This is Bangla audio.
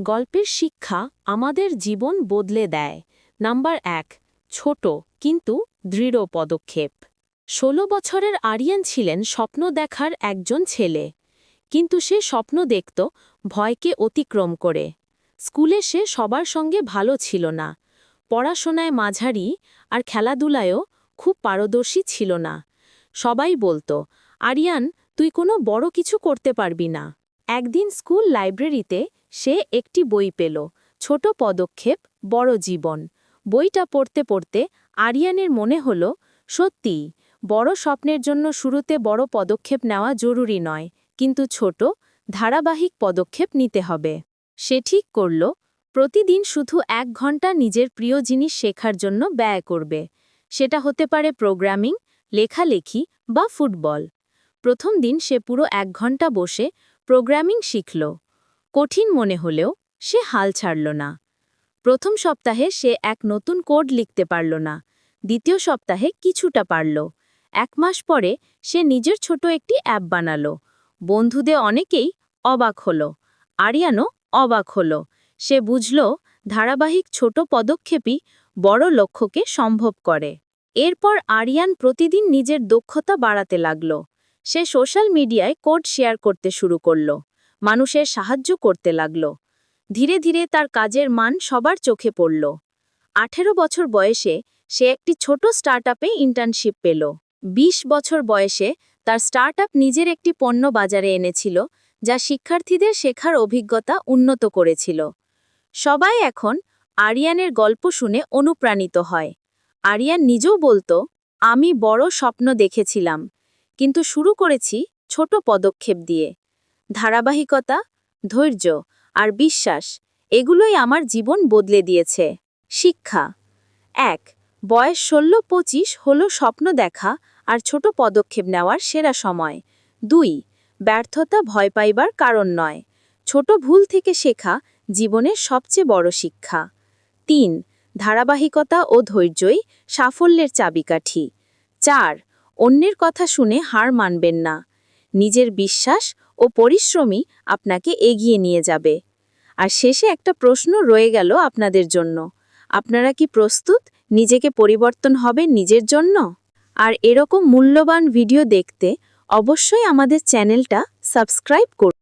গল্পের শিক্ষা আমাদের জীবন বদলে দেয়। নাম্বার এক, ছোট কিন্তু দৃঢ় পদক্ষেপ। ষোলো বছরের আরিয়ান ছিলেন স্বপ্ন দেখার একজন ছেলে। কিন্তু সে স্বপ্ন দেখত ভয়কে অতিক্রম করে। স্কুলে সে সবার সঙ্গে ভালো ছিল না। পড়াশোনায় মাঝারি আর খেলাধুলায়ও খুব পারদর্শী ছিল না। সবাই বলতো, আরিয়ান, তুই কোনো বড় কিছু করতে পারবি না। একদিন স্কুল লাইব্রেরিতে সে একটি বই পেল, ছোট পদক্ষেপ, বড় জীবন। বইটা পড়তে পড়তে আরিয়ানের মনে হল, সত্যি, বড় স্বপ্নের জন্য শুরুতে বড় পদক্ষেপ নেওয়া জরুরি নয়, কিন্তু ছোট, ধারাবাহিক পদক্ষেপ নিতে হবে। সে ঠিক করল, প্রতিদিন শুধু এক ঘণ্টা নিজের প্রিয় জিনিস শেখার জন্য ব্যয় করবে। সেটা হতে পারে প্রোগ্রামিং, লেখালেখি বা ফুটবল। প্রথম দিন সে পুরো এক ঘণ্টা বসে প্রোগ্রামিং শিখল। কঠিন মনে হলেও সে হাল ছাড়ল না। প্রথম সপ্তাহে সে এক নতুন কোড লিখতে পারল না। দ্বিতীয় সপ্তাহে কিছুটা পারল। এক মাস পরে সে নিজের ছোট একটি অ্যাপ বানালো। বন্ধুদের অনেকেই অবাক হল। আরিয়ানও অবাক হল। সে বুঝল, ধারাবাহিক ছোট পদক্ষেপই বড় লক্ষ্যকে সম্ভব করে। এরপর আরিয়ান প্রতিদিন নিজের দক্ষতা বাড়াতে লাগল। সে সোশ্যাল মিডিয়ায় কোড শেয়ার করতে শুরু করল। মানুষের সাহায্য করতে লাগল। ধীরে ধীরে তার কাজের মান সবার চোখে পড়ল। আঠেরো বছর বয়সে সে একটি ছোট স্টার্টআপে ইন্টার্নশিপ পেল। ২০ বছর বয়সে তার স্টার্টআপ নিজের একটি পণ্য বাজারে এনেছিল, যা শিক্ষার্থীদের শেখার অভিজ্ঞতা উন্নত করেছিল। সবাই এখন আরিয়ানের গল্প শুনে অনুপ্রাণিত হয়। আরিয়ান নিজেও বলতো, আমি বড় স্বপ্ন দেখেছিলাম। কিন্তু শুরু করেছি ছোট পদক্ষেপ দিয়ে। ধারাবাহিকতা, ধৈর্য আর বিশ্বাস, এগুলোই আমার জীবন বদলে দিয়েছে। শিক্ষা। এক, বয়স ষোলো পঁচিশ হল স্বপ্ন দেখা আর ছোট পদক্ষেপ নেওয়ার সেরা সময়। দুই, ব্যর্থতা ভয় পাইবার কারণ নয়। ছোট ভুল থেকে শেখা জীবনের সবচেয়ে বড় শিক্ষা। তিন, ধারাবাহিকতা ও ধৈর্যই সাফল্যের চাবিকাঠি। চার অন্যের কথা শুনে হার মানবেন না। নিজের বিশ্বাস ও পরিশ্রমই আপনাকে এগিয়ে নিয়ে যাবে। আর শেষে একটা প্রশ্ন রয়ে গেল আপনাদের জন্য। আপনারা কি প্রস্তুত? নিজেকে পরিবর্তন হবে নিজের জন্য? আর এরকম মূল্যবান ভিডিও দেখতে অবশ্যই আমাদের চ্যানেলটা সাবস্ক্রাইব করুন।